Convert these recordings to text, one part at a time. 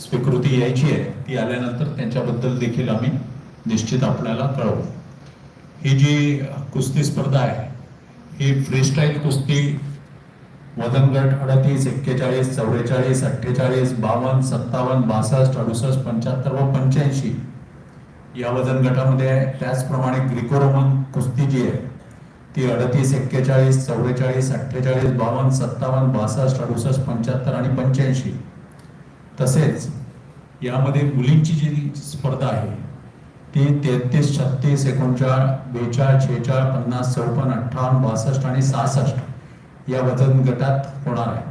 स्वीकृती यायची आहे ती आल्यानंतर त्यांच्याबद्दल देखील आम्ही निश्चित आपल्याला कळवू. ही जी कुस्ती स्पर्धा आहे ही फ्रीस्टाईल कुस्ती वजन गट अडतीस एक्केचाळीस चौवेचाळीस अठ्ठेचाळीस बावन्न सत्तावन्न बासष्ट अडुसष्ट पंच्याहत्तर व पंच्याऐंशी या वजन गटामध्ये आहे. त्याचप्रमाणे ग्रिको रोमन कुस्ती जी आहे ती अडतीस एक्केचाळीस चौवेचाळीस अठ्ठेचाळीस बावन्न सत्तावन्न बासष्ट अडुसष्ट पंच्याहत्तर आणि पंच्याऐंशी तसेच यामध्ये मुलींची जी स्पर्धा आहे ती तेहतीस छत्तीस एकोणचाळ बेचाळ छेचाळ पन्नास चौपन्न अठ्ठावन्न बासष्ट आणि सहासष्ट या वजन गटात होणार आहे.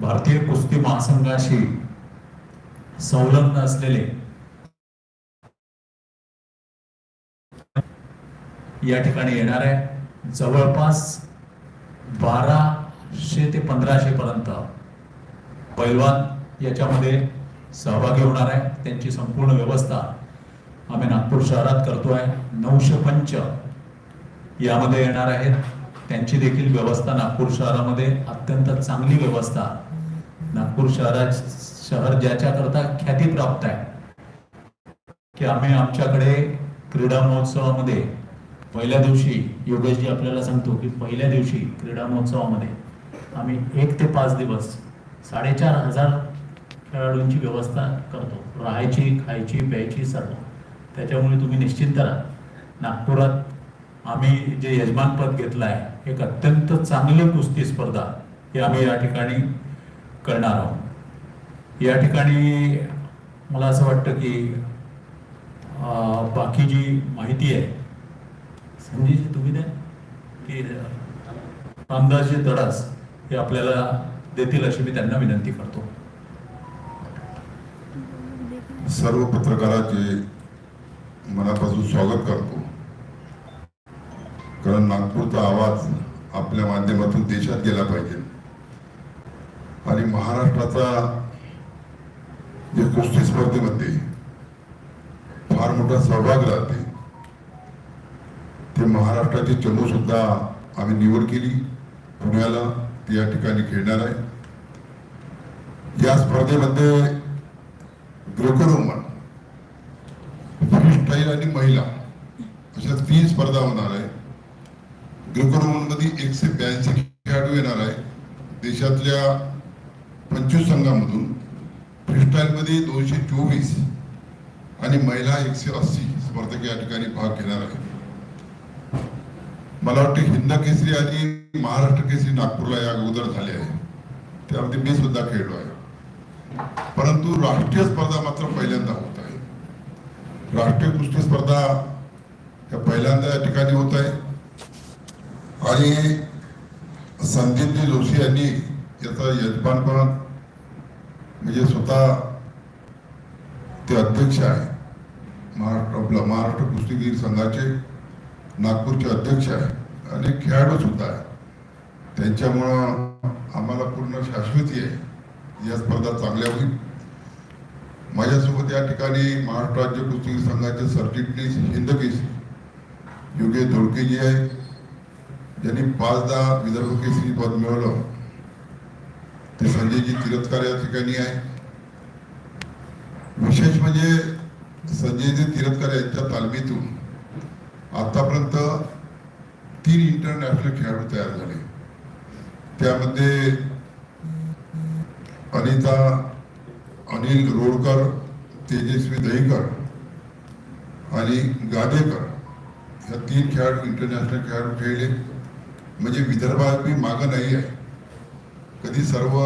भारतीय कुस्ती महासंघाशी संलग्न असलेले या ठिकाणी येणार आहे. जवळपास बाराशे ते पंधराशे पर्यंत पैलवान याच्यामध्ये सहभागी होणार आहे. त्यांची संपूर्ण व्यवस्था आम्ही नागपूर शहरात करतोय. नऊशे पंच यामध्ये येणार आहेत. त्यांची देखील व्यवस्था नागपूर शहरामध्ये अत्यंत चांगली व्यवस्था. नागपूर शहरा शहर ज्याच्याकरता ख्याती प्राप्त आहे की आम्ही आमच्याकडे क्रीडा महोत्सवामध्ये पहिल्या दिवशी योगेशजी आपल्याला सांगतो की पहिल्या दिवशी क्रीडा महोत्सवामध्ये आम्ही एक ते पाच दिवस साडेचार हजार खेळाडूंची व्यवस्था करतो. राहायची खायची प्यायची सर्व. त्याच्यामुळे तुम्ही निश्चिंत राहा. नागपुरात आम्ही जे यजमानपद घेतलं आहे एक अत्यंत चांगली कुस्ती स्पर्धा ही आम्ही या ठिकाणी करणार आहोत. या ठिकाणी मला असं वाटतं की बाकी जी माहिती आहे संजीजी तुम्ही द्या. की रामदासजी दडास हे आपल्याला देतील अशी मी त्यांना विनंती करतो. सर्व पत्रकाराचे मनापासून स्वागत करतो. कारण नागपूरचा आवाज आपल्या माध्यमातून देशात गेला पाहिजे. आणि महाराष्ट्राचा जे कुस्ती स्पर्धेमध्ये फार मोठा सहभाग राहते. ते महाराष्ट्राची चमू सुद्धा आम्ही निवड केली. पुण्याला ती या ठिकाणी खेळणार आहे. या स्पर्धेमध्ये ग्रुकोरोमन फ्रीस्टाईल आणि महिला. अशा तीन स्पर्धा होणार आहे. ग्रुकोरोमनमध्ये एकशे ब्याऐंशी खेळाडू येणार आहे. देशातल्या पंचवीस संघामधून फ्रीस्टाईल मध्ये दोनशे चोवीस आणि महिला एकशे अस्सी स्पर्धक या ठिकाणी भाग घेणार आहे मला वाटते हिंद केसरी आणि महाराष्ट्र केसरी नागपूरला या अगोदर झाले आहे. त्यामध्ये मी सुद्धा खेळलो आहे. परंतु राष्ट्रीय स्पर्धा मात्र पहिल्यांदा होत आहे. राष्ट्रीय कुस्ती स्पर्धा या पहिल्यांदा या ठिकाणी होत आहे. आणि संदीपजी जोशी यांनी याचा यजमानपण म्हणजे स्वतः ते अध्यक्ष आहे. महाराष्ट्र आपला महाराष्ट्र कुस्तीगीर संघाचे नागपूरचे अध्यक्ष आहे. आणि खेळाडू सुद्धा आहे. त्यांच्यामुळं आम्हाला पूर्ण शाश्वती आहे. या स्पर्धा चांगल्या होईल. माझ्यासोबत या ठिकाणी महाराष्ट्र राज्य कुस्ती संघाचे सरचिटणीस हिंदकेश योगेश धोळकेजी आहे. ज्यांनी पाचदा विदर्भ केसरी पद मिळवलं. ते संजयजी तिरस्कार या ठिकाणी आहे. विशेष म्हणजे संजयजी तिरस्कार यांच्या तालमीतून आतापर्यंत तीन इंटरनॅशनल खेळाडू तयार झाले. त्यामध्ये अनिता अनिल रोडकर तेजस्वी दहीकर आणि गादेकर ह्या तीन खेळाडू इंटरनॅशनल खेळाडू खेळले. म्हणजे विदर्भात बी मागं नाही आहे. कधी सर्व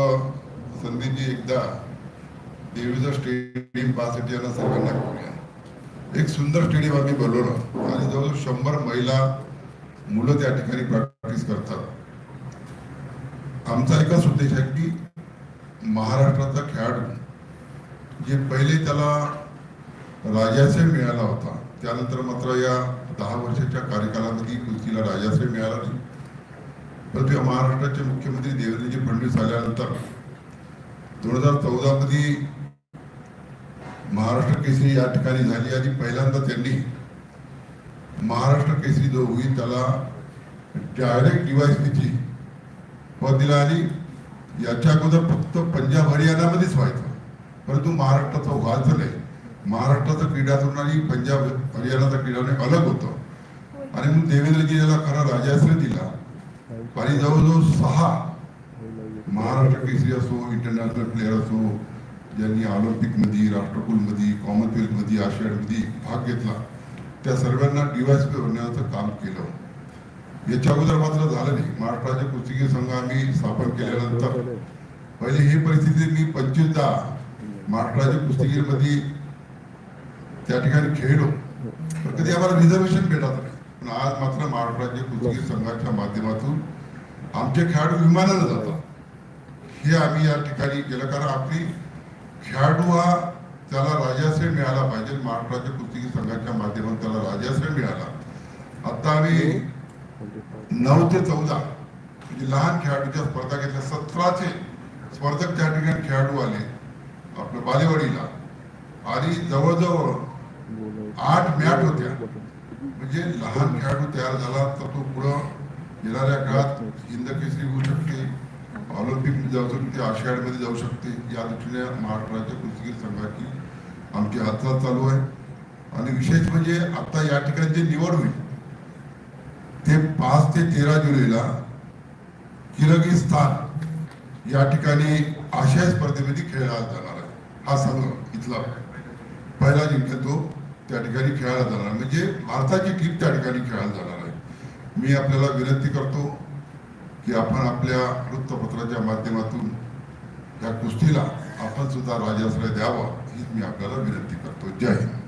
संधींनी एकदा देवीचं स्टेडियम पाहण्यासाठी यांना सर्वांना बोलूया एक सुंदर स्टेडियम आम्ही बनवलं. आणि जवळजवळ शंभर महिला मुलं त्या ठिकाणी प्रॅक्टिस करतात. आमचा एकच उद्देश आहे की महाराष्ट्राचा खेळाडू. जे पहिले त्याला राजाश्रय मिळाला होता त्यानंतर मात्र या दहा वर्षाच्या कार्यकालामध्ये कुस्तीला राजाश्रय मिळाला नाही. परंतु महाराष्ट्राचे मुख्यमंत्री देवेंद्रजी फडणवीस आल्यानंतर दोन हजार चौदामध्ये महाराष्ट्र केसरी या ठिकाणी झाली आणि पहिल्यांदा त्यांनी महाराष्ट्र केसरी जो होईल त्याला डायरेक्ट डीवायसपीची पद दिला आणि याच्या अगोदर फक्त पंजाब हरियाणामध्येच व्हायचं. परंतु महाराष्ट्राचं वाचलंय महाराष्ट्राचं क्रीडा आणि पंजाब हरियाणाचा क्रीडा अलग होतं. आणि मग देवेंद्रजी याला खरा राजाश्रय दिला. आणि जवळजवळ सहा महाराष्ट्र केसरी असो इंटरनॅशनल प्लेअर असो ज्यांनी ऑलिम्पिकमध्ये राष्ट्रकुलमध्ये कॉमनवेल्थमध्ये आशियाडमध्ये भाग घेतला. त्या सर्वांना डीवायसपी बनवण्याचं काम केलं. याच्या अगोदर मात्र झालं नाही. महाराष्ट्राचे कुस्तीगीर संघ आम्ही स्थापन केल्यानंतर पहिले ही परिस्थिती मी पंचवीसदा महाराष्ट्राच्या कुस्तीगीरमध्ये त्या ठिकाणी खेळलो. तर कधी आम्हाला रिझर्वेशन भेटत नाही. पण आज मात्र महाराष्ट्राच्या कुस्तीगीर संघाच्या माध्यमातून आमचे खेळाडू विमानानं जातात. हे आम्ही या ठिकाणी केलं. कारण आपली खेळाडू हा त्याला राजाश्रय मिळाला पाहिजे. महाराष्ट्राच्या कुस्तीगीर संघाच्या माध्यमातून त्याला राजाश्रय मिळाला. आता आम्ही नऊ ते चौदा. म्हणजे लहान खेळाडूच्या स्पर्धा घेतल्या. सतराचे स्पर्धक त्या ठिकाणी खेळाडू आले आपल्या बालेवाडीला आणि जवळजवळ आठ मॅच होत्या. म्हणजे लहान खेळाडू तयार झाला तर तो पुढं येणाऱ्या काळात हिंद केसरी होऊ शकते ऑलिम्पिक जाऊ शकते आशियाडमध्ये जाऊ शकते. या दृष्टीने महाराष्ट्राच्या कुस्तीगीर संघाची आमची हालचाल चालू आहे. आणि विशेष म्हणजे आता या ठिकाणी जे निवड होईल ते पाच ते तेरा जुलैला किर्गिस्तान या ठिकाणी आशिया स्पर्धेमध्ये खेळला जाणार आहे. हा संघ इथला. पहिला जिंकतो तो त्या ठिकाणी खेळायला जाणार म्हणजे भारताची टीम त्या ठिकाणी खेळायला जाणार आहे. मी आपल्याला विनंती करतो की आपण आपल्या वृत्तपत्राच्या माध्यमातून या कुस्तीला आपण सुद्धा राजाश्रय द्यावा हीच मी आपल्याला विनंती करतो. जय हिंद.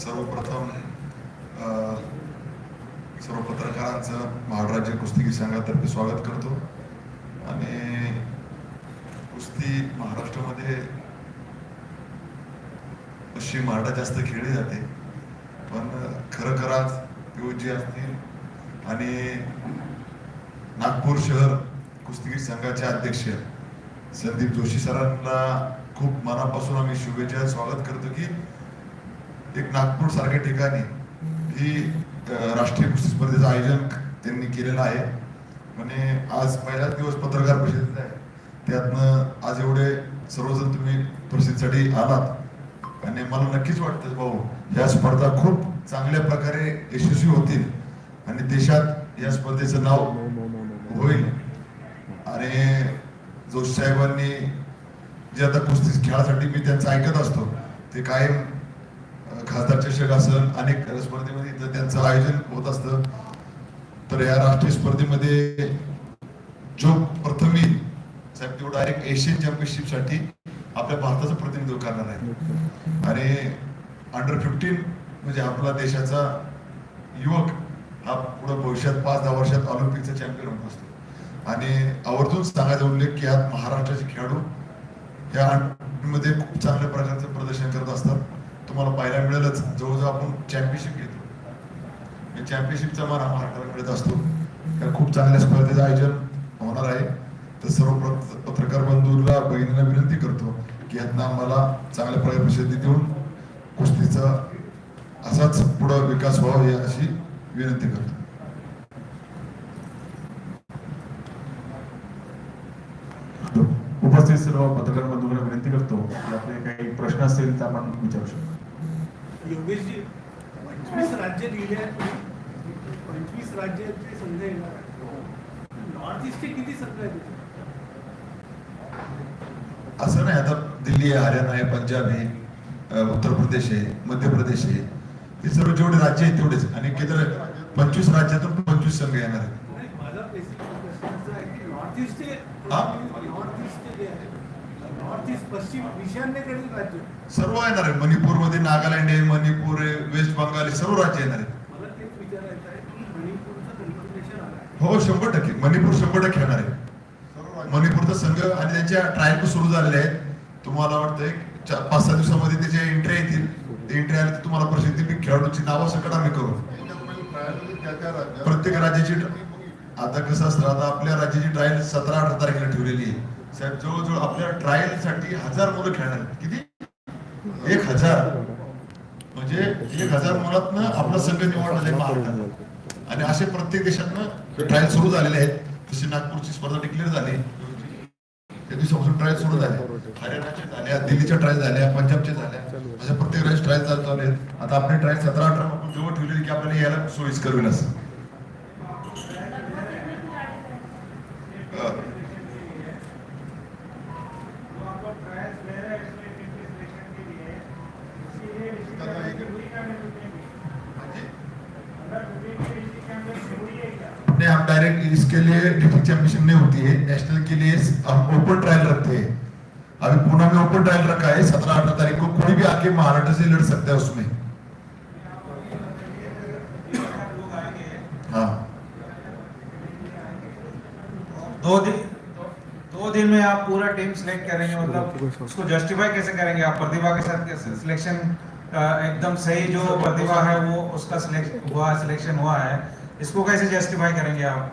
सर्वप्रथम सर्व पत्रकारांचं महाराष्ट्र कुस्तीगीर संघातर्फे स्वागत करतो. आणि कुस्ती महाराष्ट्रामध्ये पश्चिम महाराष्ट्रात जास्त खेळली जाते. पण खरं खराच योजी असतील आणि नागपूर शहर कुस्तीगीर संघाचे अध्यक्ष संदीप जोशी सरांना खूप मनापासून आम्ही शुभेच्छा स्वागत करतो की एक नागपूर सारख्या ठिकाणी ही राष्ट्रीय कुस्ती स्पर्धेचं आयोजन त्यांनी केलेलं आहे. आणि आज पहिलाच दिवस पत्रकार परिषदेचा आहे. त्यातनं आज एवढे सर्वजण तुम्ही परिषदेसाठी आलात. आणि मला नक्कीच वाटतं भाऊ या स्पर्धा खूप चांगल्या प्रकारे यशस्वी होतील आणि देशात या स्पर्धेचं नाव होईल. आणि जोशी साहेबांनी जे आता कुस्ती खेळासाठी मी त्यांचं ऐकत असतो ते कायम चषक असेल अनेक स्पर्धेमध्ये इथं त्यांचं आयोजन होत असतं. तर या राष्ट्रीय स्पर्धेमध्ये जो प्रथम येईल साहेब तो डायरेक्ट एशियन चॅम्पियनशिपसाठी आपल्या भारताचं प्रतिनिधित्व करणार आहे. आणि अंडर फिफ्टीन म्हणजे आपला देशाचा युवक हा पुढे भविष्यात पाच दहा वर्षात ऑलिम्पिकचा चॅम्पियन होत असतो. आणि आवर्जून सांगायचा उल्लेख की आज महाराष्ट्राचे खेळाडू या मध्ये खूप चांगल्या प्रकारचं प्रदर्शन करत असतात. तुम्हाला पाहायला मिळेलच. जवळजवळ आपण चॅम्पियनशिप घेतो. चॅम्पियनशिपचा मान आम्हाला महाराष्ट्राला मिळत असतो. कारण खूप चांगल्या स्पर्धेचं आयोजन होणार आहे. तर सर्व प्र- पत्रकार बंधूला बहिणीला विनंती करतो की यातनं आम्हाला चांगल्या प्रकारे प्रसिद्धी देऊन कुस्तीचा असाच पुढं विकास व्हावा या अशी विनंती करतो. उपस्थित सर्व पत्रकार बंधूंना विनंती करतो की आपले काही प्रश्न असतील तर आपण विचारू शकतो. योगेशजी पंचवीस राज्य दिले आहेत. पंचवीस राज्याचे संघ येणार आहेत. नॉर्थ ईस्टचे किती संघ आहेत असं नाही आता दिल्ली आहे हरियाणा आहे पंजाब आहे उत्तर प्रदेश आहे मध्य प्रदेश आहे हे सर्व जेवढे राज्य आहेत तेवढेच आणि केंद्र पंचवीस राज्यातून पंचवीस संघ येणार आहेत माझा नॉर्थ ईस्टचे हा? नॉर्थ ईस्टचे जे आहे नॉर्थ ईस्ट पश्चिम ईशान्येकडील राज्य. सर्व येणार आहे मणिपूरमध्ये नागालँड आहे मणिपूर आहे वेस्ट बंगाल आहे सर्व राज्य येणार आहेत. मला तेच विचारायचं आहे की मणिपूरचं कन्फर्मेशन आलं आहे. हो शंभर टक्के. मणिपूर शंभर टक्के येणार आहे. मणिपूरचा संघ आणि त्यांच्या ट्रायल सुरू झालेले आहेत. तुम्हाला वाटतंय चा- पाच सहा दिवसामध्ये त्याच्या एंट्री येतील ते एंट्री आली तर तुम्हाला प्रसिद्धी मी खेळाडूची नावं सकट आम्ही करू. प्रत्येक राज्याची आता कसं असतं आता आपल्या राज्याची ट्रायल सतरा अठरा तारखेला ठेवलेली आहे. साहेब जवळजवळ आपल्या ट्रायलसाठी हजार मुलं खेळणार किती? एक हजार. म्हणजे एक हजार मुलातनं आपला संघ निवडला जाईल महाराष्ट्रात आणि असे प्रत्येक देशातनं ट्रायल सुरू झालेले आहेत जशी नागपूरची स्पर्धा डिक्लेअर झाली त्या दिवसापासून ट्रायल सुरू झाले. हरियाणाचे झाल्या दिल्लीच्या ट्रायल झाल्या पंजाबच्या झाल्या. अशा प्रत्येक राज्यात ट्रायल चालू आहेत. आता आपले ट्रायल सतरा अठरा आपण जवळ ठेवलेली की आपल्याला यायला सोयीस्कर होईल असं. डायरेक्ट इसके लिए डिस्ट्रिक्ट चैंपियनशिप नहीं होती है। नेशनल के लिए हम ओपन ट्रायल रखते हैं। अभी पूना में ओपन ट्रायल रखा है, सत्रह अठारह तारीख को कोई भी आके महाराष्ट्र से लड़ सकता है उसमें। हाँ। दो दिन दो दिन में आप पूरा टीम सिलेक्ट करेंगे मतलब उसको जस्टिफाई कैसे करेंगे आप? प्रतिभा के साथ सिलेक्शन एकदम सही जो प्रतिभा है वो उसका सिलेक्शन हुआ सिलेक्शन हुआ है। इसको कैसे जस्टिफाई करेंगे आप?